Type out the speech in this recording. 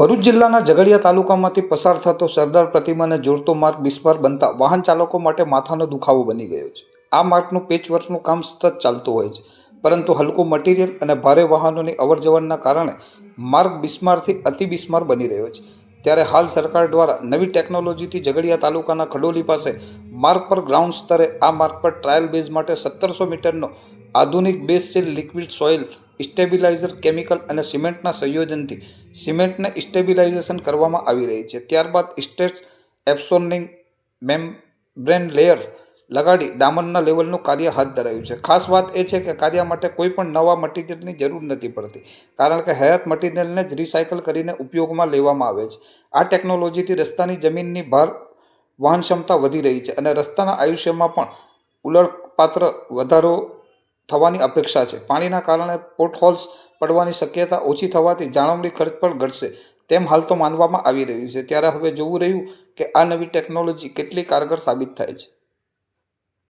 ભરૂચ જિલ્લાના ઝઘડિયા તાલુકામાંથી પસાર થતો સરદાર પ્રતિમાને જોડતો માર્ગ બિસ્માર બનતા વાહન ચાલકો માટે માથાનો દુખાવો બની ગયો છે. આ માર્ગનું પેચવર્કનું કામ સતત ચાલતું હોય છે, પરંતુ હલકું મટીરિયલ અને ભારે વાહનોની અવરજવરના કારણે માર્ગ બિસ્મારથી અતિ બિસ્માર બની રહ્યો છે. ત્યારે હાલ સરકાર દ્વારા નવી ટેકનોલોજીથી ઝઘડિયા તાલુકાના ખડોલી પાસે માર્ગ પર ગ્રાઉન્ડ સ્તરે આ માર્ગ પર ટ્રાયલ બેઝ માટે સત્તરસો મીટરનો આધુનિક base seal liquid soil stabiliser, chemical અને સિમેન્ટના સંયોજનથી સિમેન્ટને સ્ટેબિલાઇઝેશન કરવામાં આવી રહી છે. ત્યારબાદ સ્ટેટ એબ્સોર્નિંગ મેમ્બ્રેન લેયર લગાડી ડામરના લેવલનું કાર્ય હાથ ધરાયું છે. ખાસ વાત એ છે કે કાર્ય માટે કોઈ પણ નવા મટીરિયલની જરૂર નથી પડતી, કારણ કે હયાત મટીરિયલને જ રિસાયકલ કરીને ઉપયોગમાં લેવામાં આવે છે. આ ટેકનોલોજીથી રસ્તાની જમીનની ભાર વહન ક્ષમતા વધી રહી છે અને રસ્તાના આયુષ્યમાં પણ ઉલળપાત્ર વધારો થવાની અપેક્ષા છે. પાણીના કારણે પોટહોલ્સ પડવાની શક્યતા ઓછી થવાથી જાળવણી ખર્ચ પણ ઘટશે, તેમ હાલ તો માનવામાં આવી રહ્યું છે. ત્યારે હવે જોવું રહ્યું કે આ નવી ટેકનોલોજી કેટલી કારગર સાબિત થાય છે.